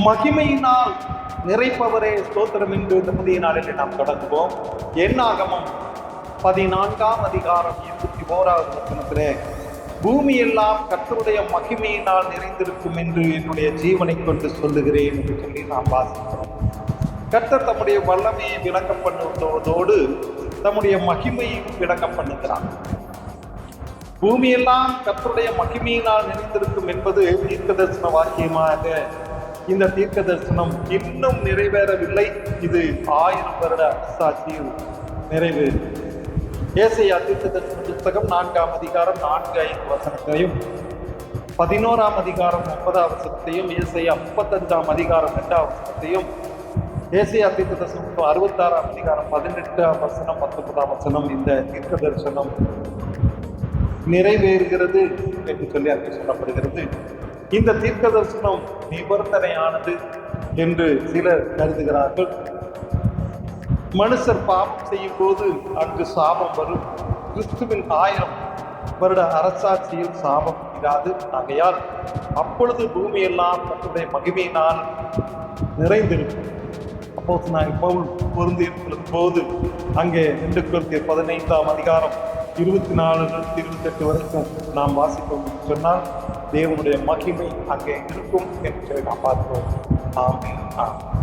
மகிமையினால் நிறைப்பவரே ஸ்தோத்திரம் என்று இந்த புதிய நாளில் நாம் தொடங்குவோம். என்னாகமம் பதினான்காம் அதிகாரம் இருபத்தி ஓராவது வசனத்திலே பூமி எல்லாம் கத்தருடைய மகிமையினால் நிறைந்திருக்கும் என்று என்னுடைய ஜீவனை கொண்டு சொல்லுகிறேன் என்று சொல்லி நாம் வாசிக்கிறோம். கர்த்தர் தம்முடைய வல்லமையை விளக்கம் பண்ணுவதோடு தம்முடைய மகிமையும் விளக்கம் பண்ணுகிறார். பூமியெல்லாம் கத்தருடைய மகிமையினால் நிறைந்திருக்கும் என்பது தீர்க்க தரிசன வாக்கியமாக இந்த தீர்க்க தரிசனம் இன்னும் நிறைவேறவில்லை. இது ஆயிரம் வருட சாட்சியில் நிறைவேறு ஏசையா தீர்க்க தரிசன புத்தகம் நான்காம் அதிகாரம் நான்கு ஐந்து வசனத்தையும் பதினோராம் அதிகாரம் ஒன்பதாம் வசனத்தையும் ஏசையா முப்பத்தஞ்சாம் அதிகாரம் இரண்டாம் வசனத்தையும் ஏசியா தீர்க்க தரிசனம் அறுபத்தாறாம் அதிகாரம் பதினெட்டாம் வசனம் பத்தொன்பதாம் வசனம் இந்த தீர்க்க தரிசனம் நிறைவேறுகிறது என்று சொல்லி அங்கே சொல்லப்படுகிறது. இந்த தீர்க்க தரிசனம் நிபந்தனையானது என்று சிலர் கருதுகிறார்கள். மனுஷர் பாவம் செய்யும் போது அங்கு சாபம் வரும். கிறிஸ்துவின் ஆயிரம் வருட அரசாட்சியில் சாபம் இராது. ஆகையால் அப்பொழுது பூமியெல்லாம் தன்னுடைய மகிமையினால் நிறைந்திருக்கும். அப்போ நான் பவுல் பொருந்தி போது அங்கே ரெண்டு குருத்திய பதினைந்தாம் அதிகாரம் இருபத்தி நாலு இருபத்தி எட்டு வரைக்கும் நாம் வாசிப்போம் சொன்னால் தேவனுடைய மகிமை அங்கே இருக்கும் என்று நாம் பார்க்கிறோம். ஆமே ஆமே